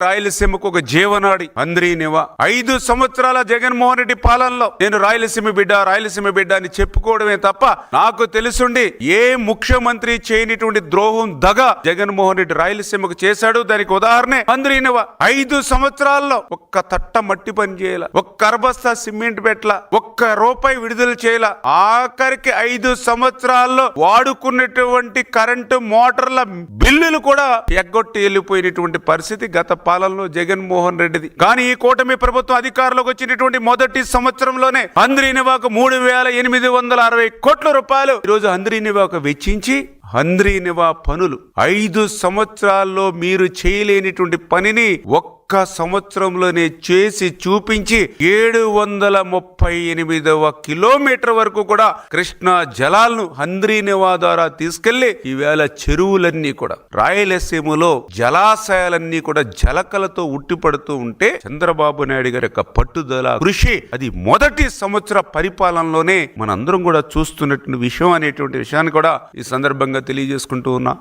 రాయలసీమకు ఒక జీవనాడి అంద్రీనివా ఐదు సంవత్సరాల జగన్మోహన్ రెడ్డి పాలనలో నేను రాయలసీమ బిడ్డ రాయలసీమ బిడ్డ అని చెప్పుకోవడమే తప్ప నాకు తెలుసుండి ఏ ముఖ్యమంత్రి చేయనిటువంటి ద్రోహం దగ జగన్మోహన్ రెడ్డి రాయలసీమకు చేశాడు. దానికి ఉదాహరణే అంద్రీనివా ఐదు సంవత్సరాల్లో ఒక్క తట్ట మట్టి పని చేయాల ఒక్క అరబస్తా సిమెంట్ పెట్టల ఒక్క రూపాయి విడుదల చేయాల. ఆఖరికి ఐదు సంవత్సరాల్లో వాడుకున్నటువంటి కరెంటు మోటార్ల బిల్లులు కూడా ఎగ్గొట్టి వెళ్ళిపోయినటువంటి పరిస్థితి గత పాలనలో జగన్మోహన్ రెడ్డిది. కానీ ఈ కూటమి ప్రభుత్వం అధికారంలోకి వచ్చినటువంటి మొదటి సంవత్సరంలోనే అంద్రీనివాకు మూడు వేల ఎనిమిది వందల అరవై కోట్ల రూపాయలు. ఈరోజు అంద్రీనివాకు వెచ్చించి హంద్రీనివా పనులు. ఐదు సంవత్సరాల్లో మీరు చేయలేనిటువంటి పనిని ఒక్క సంవత్సరంలోనే చేసి చూపించి ఏడు వందల ముప్పై ఎనిమిదవ కిలోమీటర్ వరకు కూడా కృష్ణా జలాలను హంద్రీనివా ద్వారా తీసుకెళ్ళి ఈవేళ చెరువులన్నీ కూడా రాయలసీమలో జలాశయాలన్నీ కూడా జలకలతో ఉట్టిపడుతూ ఉంటే చంద్రబాబు నాయుడు గారి యొక్క పట్టుదల కృషి అది మొదటి సంవత్సర పరిపాలనలోనే మనందరం కూడా చూస్తున్నటువంటి విషయం అనేటువంటి విషయాన్ని కూడా ఈ సందర్భంగా తెలియజేసుకుంటూ ఉన్నా.